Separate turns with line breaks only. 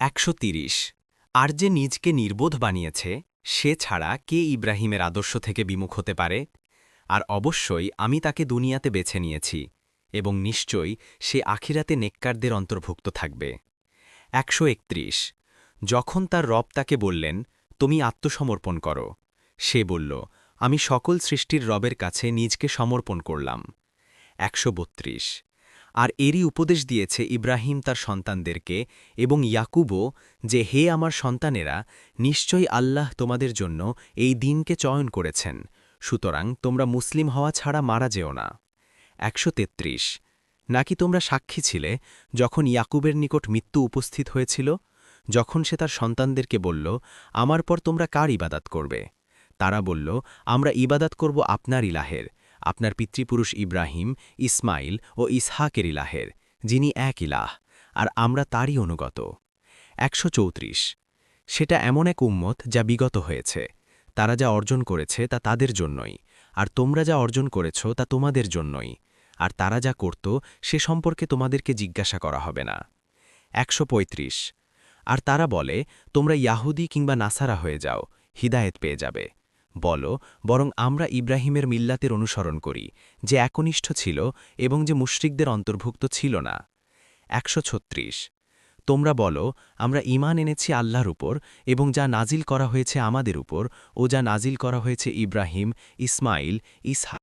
একশো আর যে নিজকে নির্বোধ বানিয়েছে, সে ছাড়া কে ইব্রাহিমের আদর্শ থেকে বিমুখ হতে পারে? আর অবশ্যই আমি তাকে দুনিয়াতে বেছে নিয়েছি, এবং নিশ্চয়ই সে আখিরাতে নেককারদের অন্তর্ভুক্ত থাকবে। একশো একত্রিশ। যখন তার রব তাকে বললেন, তুমি আত্মসমর্পণ করো, সে বলল, আমি সকল সৃষ্টির রবের কাছে নিজকে সমর্পণ করলাম। একশো বত্রিশ। আর এরই উপদেশ দিয়েছে ইব্রাহিম তার সন্তানদেরকে এবং ইয়াকুবও যে, হে আমার সন্তানেরা, নিশ্চয়ই আল্লাহ তোমাদের জন্য এই দিনকে চয়ন করেছেন। সুতরাং তোমরা মুসলিম হওয়া ছাড়া মারা যেও না। একশো তেত্রিশ। নাকি তোমরা সাক্ষী ছিলে যখন ইয়াকুবের নিকট মৃত্যু উপস্থিত হয়েছিল? যখন সে তার সন্তানদেরকে বলল, আমার পর তোমরা কার ইবাদাত করবে? তারা বলল, আমরা ইবাদাত করব আপনার ইলাহের। আপনার পিতৃপুরুষ ইব্রাহিম, ইসমাইল ও ইসহাকের ইলাহের, যিনি এক ইলাহ, আর আমরা তারই অনুগত। একশো চৌত্রিশ। সেটা এমন এক উম্মত যা বিগত হয়েছে। তারা যা অর্জন করেছে তা তাদের জন্যই, আর তোমরা যা অর্জন করেছ তা তোমাদের জন্যই, আর তারা যা করত সে সম্পর্কে তোমাদেরকে জিজ্ঞাসা করা হবে না। একশো পঁয়ত্রিশ। আর তারা বলে, তোমরা ইয়াহুদি কিংবা নাসারা হয়ে যাও, হিদায়েত পেয়ে যাবে। বলো, বরং আমরা ইব্রাহিমের মিল্লাতের অনুসরণ করি, যে একনিষ্ঠ ছিল এবং যে মুশরিকদের অন্তর্ভুক্ত ছিল না। একশো ছত্রিশ। তোমরা বলো, আমরা ইমান এনেছি আল্লাহর উপর এবং যা নাজিল করা হয়েছে আমাদের উপর ও যা নাজিল করা হয়েছে ইব্রাহিম, ইসমাইল ইসহা